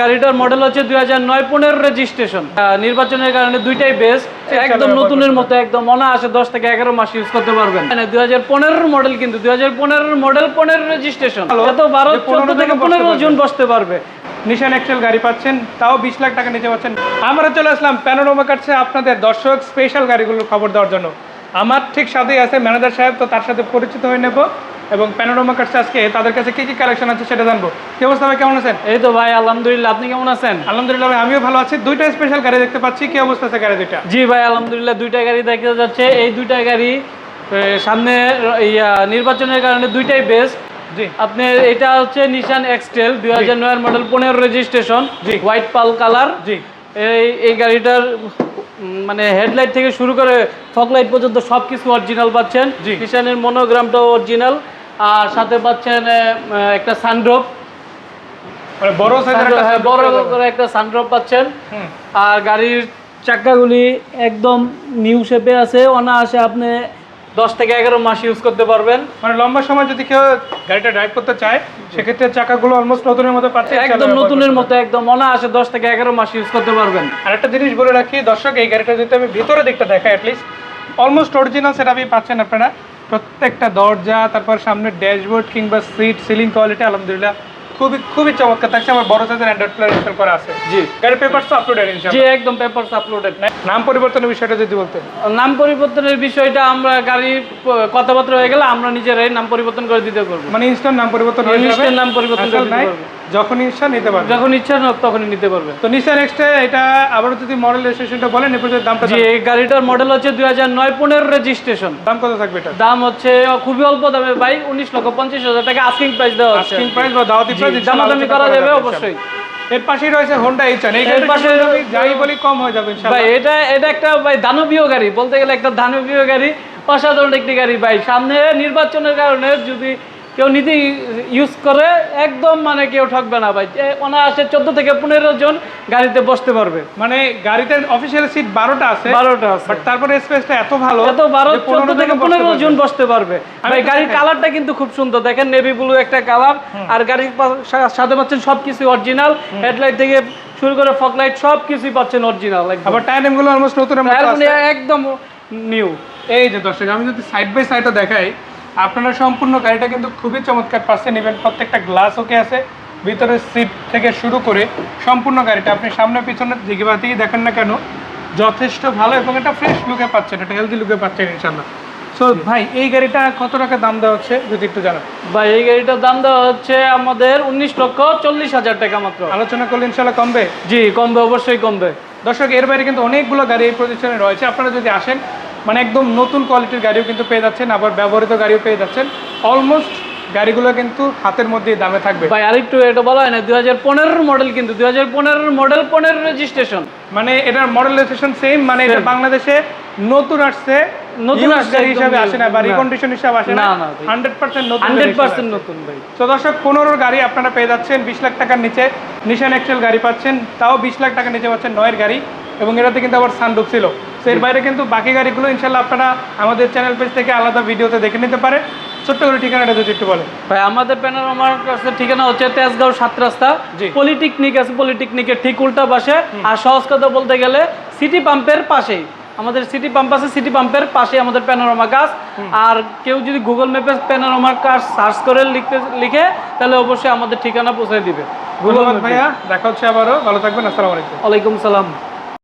গাড়িটার মডেল হচ্ছে দুই হাজার নয় পনেরো রেজিস্ট্রেশন নির্বাচনের কারণে দুইটাই বেস্ট একদম নতুনের মতো একদম অনায়াসে দশ থেকে এগারো মাস ইউজ করতে পারবেন। দুই হাজার পনেরোর মডেল কিন্তু দুই হাজার পনেরোর মডেল পনেরো রেজিস্ট্রেশন এত বারো যে 15 চোদ্দ থেকে পনেরো। জন বসতে পারবে। নিশান এক্সেল গাড়ি পাচ্ছেন তাও বিশ লাখ টাকা নিতে পারছেন আমরা চলে আসলাম প্যানোরামা কাটছে আপনাদের দর্শক স্পেশাল গাড়িগুলোর খবর দেওয়ার জন্য। আমার ঠিক সাথেই আছে ম্যানেজার সাহেব তো তার সাথে পরিচিত হয়ে নেব। এবং প্যানোরামা কাটছে আজকে তাদের কাছে কি কি কালেকশন আছে সেটা জানব। কি অবস্থা ভাই কেমন আছেন? এই তো ভাই আলহামদুলিল্লাহ আপনি কেমন আছেন? আলহামদুলিল্লাহ ভাই আমিও ভালো আছি। দুইটা স্পেশাল গাড়ি দেখতে পাচ্ছি কি অবস্থা আছে গাড়ি দুইটা? জি ভাই আলহামদুলিল্লাহ দুইটা গাড়ি দেখা যাচ্ছে। এই দুইটা গাড়ি সামনে ইয়া, নির্বাচনের কারণে দুইটাই বেস্ট জি। আপনি এটা হচ্ছে নিশান এক্সটেল দুই হাজার নয়ের মডেল পনেরো রেজিস্ট্রেশন জি। হোয়াইট পাল কালার জি। এই এই গাড়িটার মানে হেডলাইট থেকে শুরু করে পর্যন্ত সব কিছু অরিজিনাল পাচ্ছেন। জি। নিশানের মনোগ্রামটাও অরিজিনাল আর সাথে পাচ্ছেন একটা সানড্রপ বড় একটা বড় sunroof করে একটা সানড্রপ পাচ্ছেন। আর গাড়ির চাকাগুলি একদম নিউ শেপে আছে। অনায়াসে আপনি দশ থেকে এগারো মাস ইউজ করতে পারবেন। মানে লম্বা সময় যদি কেউ গাড়িটা ড্রাইভ করতে চায় সেক্ষেত্রে চাকাগুলো অলমোস্ট নতুনের মতো পাচ্ছে একদম নতুনের মতো একদম অনায়াসে দশ থেকে এগারো মাস ইউজ করতে পারবেন। আর একটা জিনিস বলে রাখি দর্শক এই গাড়িটা যদি আমি ভিতরে দিকটা দেখাই অ্যাটলিস্ট অলমোস্ট অরিজিনাল সেটা আপনি পাচ্ছেন আপনারা। প্রত্যেকটা দরজা তারপর সামনে ড্যাশবোর্ড কিংবা সিট সিলিং কোয়ালিটি আলহামদুলিল্লাহ। খুবই খুবই চমৎকার। থাকছে আমার বড় সাইজের অ্যান্ড্রয়েড প্লেয়ার ইনস্টল করা আছে। জি। গাড়ির পেপারস তো আপলোডেড জি ইনশাআল্লাহ একদম পেপারস আপলোডেড নাম পরিবর্তনের বিষয়টা যদি বলতেন। নাম পরিবর্তনের বিষয়টা আমরা গাড়ির প- কথাবার্তা হয়ে গেলে আমরা নিজেরাই নাম পরিবর্তন করে দিতে পারব মানে ইনস্ট্যান্ট নাম পরিবর্তন হয়ে যাবে। Instant নাম পরিবর্তন করে দিতে যখন ইচ্ছা নিতে পারবে যখন ইচ্ছা তখনই নিতে পারবে তো নিশান এক্সট্রা এটা আবার যদি মডেল রেজিস্ট্রেশনটা বলেন এরপর দামটা জি এই গাড়িটার মডেল হচ্ছে দুই হাজার নয় পনেরো রেজিস্ট্রেশন দাম কত থাকবে এটা দাম হচ্ছে খুবই অল্প দামে ভাই উনিশ লক্ষ পঞ্চাশ হাজার টাকা। আস্কিং প্রাইস দেওয়া হচ্ছে আস্কিং প্রাইস বা দাওয়াতি প্রাইস জি, দামাদামি করা যাবে অবশ্যই। এর পাশেই রয়েছে হোন্ডা এইচএন এর পাশে যাই বলি কম হয়ে যাবে ভাই এটা এটা একটা ভাই দানবীয় গাড়ি। বলতে গেলে একটা দানবীয় গাড়ি অসাধারণ একটি গাড়ি ভাই। সামনে নির্বাচনের কারণে যদি কেউ নিজে ইউজ করে একদম মানে কেউ ঠকবে না ভাই। অনায়াসে চোদ্দ থেকে পনেরো জন গাড়িতে বসতে পারবে। মানে গাড়িতে অফিসিয়াল সিট বারোটা আছে বারোটা আছে। বাট তারপরে স্পেসটা এত ভালো এত বারো চোদ্দ থেকে পনেরো জন বসতে পারবে। ভাই গাড়ির কালারটা কিন্তু খুব সুন্দর। দেখেন নেভি ব্লু একটা কালার আর গাড়ির সাথে পাচ্ছেন সবকিছু অরিজিনাল হেডলাইট থেকে শুরু করে ফগ লাইট সব কিছুই পাচ্ছেন অরিজিনাল আবার টায়ারগুলো অলমোস্ট নতুন একদম নিউ এই যে দর্শক আমি যদি সাইড বাই সাইডও দেখাই আপনারা সম্পূর্ণ গাড়িটা কিন্তু খুবই চমৎকার পাচ্ছেন। ইভেন প্রত্যেকটা গ্লাস ওকে আছে। ভিতরে সিট থেকে শুরু করে সম্পূর্ণ গাড়িটা আপনি সামনে পিছনে যেভাবেই দেখেন না কেন যথেষ্ট ভালো এবং একটা ফ্রেশ লুকে পাচ্ছেন একটা হেলদি লুকে পাচ্ছেন ইনশাল্লাহ সো ভাই এই গাড়িটা কত টাকা দাম দেওয়া হচ্ছে? যদি একটু জানান। ভাই এই গাড়িটার দাম দেওয়া হচ্ছে আমাদের উনিশ লক্ষ চল্লিশ হাজার টাকা মাত্র। আলোচনা করলে ইনশাল্লাহ কমবে? জি কমবে অবশ্যই কমবে। দর্শক এর বাইরে কিন্তু অনেকগুলো গাড়ি এই প্রতিষ্ঠানে রয়েছে। আপনারা যদি আসেন মানে একদম নতুন কোয়ালিটির গাড়িও কিন্তু পেয়ে যাচ্ছেন আবার ব্যবহৃত গাড়িও পেয়ে যাচ্ছেন। অলমোস্ট গাড়িগুলো কিন্তু হাতের মধ্যেই দামে থাকবে। ভাই আরেকটু এটা বলা হয় না দুই হাজার মডেল কিন্তু দুই হাজার মডেল পনেরো রেজিস্ট্রেশন মানে এটার মডেল রেজিস্ট্রেশন সেম মানে এটা বাংলাদেশে নতুন আসছে নতুন নতুন গাড়ি হিসাবে আসে না বা রিকন্ডিশন হিসাবে আসে না। না, না ভাই। হান্ড্রেড পার্সেন্ট নতুন হান্ড্রেড পার্সেন্ট নতুন ভাই। তো দর্শক পনেরোর গাড়ি আপনারা পেয়ে যাচ্ছেন বিশ লাখ টাকার নিচে নিশান এক্সেল গাড়ি পাচ্ছেন তাও বিশ লাখ টাকার নিচে পাচ্ছেন নয়ের গাড়ি এবং এটাতে কিন্তু আবার সানরুফ ছিল। তো এর বাইরে কিন্তু বাকি গাড়িগুলো ইনশাল্লাহ আপনারা আমাদের চ্যানেল পেজ থেকে আলাদা ভিডিওতে দেখে নিতে পারে ছোট্ট করে ঠিকানাটা যদি একটু বলেন। ভাই আমাদের প্যানোরামার কাছে ঠিকানা হচ্ছে তেজগাঁও সাত রাস্তা। পলিটেকনিক আছে পলিটেকনিকের ঠিক উল্টা পাশে। আর সহজ কথা বলতে গেলে সিটি পাম্পের পাশেই। আমাদের সিটি পাম্প আছে সিটি পাম্পের পাশে আমাদের প্যানোরামা গাছ। আর কেউ যদি গুগল ম্যাপে প্যানোরামার কাজ সার্চ করে লিখতে লিখে তাহলে অবশ্যই আমাদের ঠিকানা পৌঁছে দিবে। গুগল ভাইয়া। দেখা হচ্ছে আবারও। ভালো থাকবেন আসসালামু আলাইকুম। ওয়ালাইকুম সালাম।